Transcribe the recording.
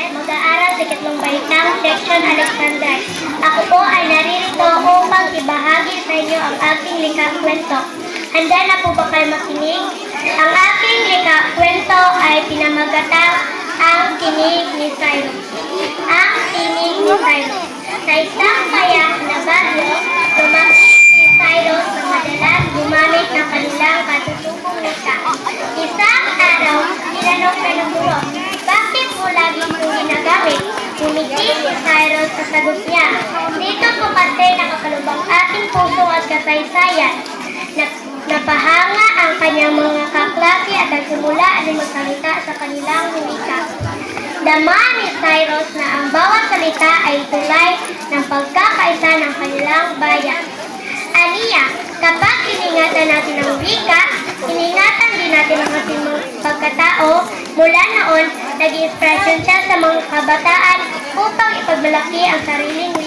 Jose, mag-aaral sa ikatlong baitang section Alexander. Ako po ay naririto upang ibahagi sa inyo ang aking likang kwento. Handa na po ba kayo makinig? Ang aking likang kwento ay pinamagatang Ang Tinig ni Cyrus. Ang Tinig ni Cyrus. Sa isang kaya kasaysayan. Na- napahanga ang kanyang mga kaklase at nagsimula na magsalita sa kanilang wika. Dama ni Cyrus na ang bawat salita ay tulay ng pagkakaisa ng kanilang bayan. Aniya, kapag iningatan natin ang wika, iningatan din natin ang ating pagkatao. Mula noon, nag-inspirasyon siya sa mga kabataan upang ipagmalaki ang sariling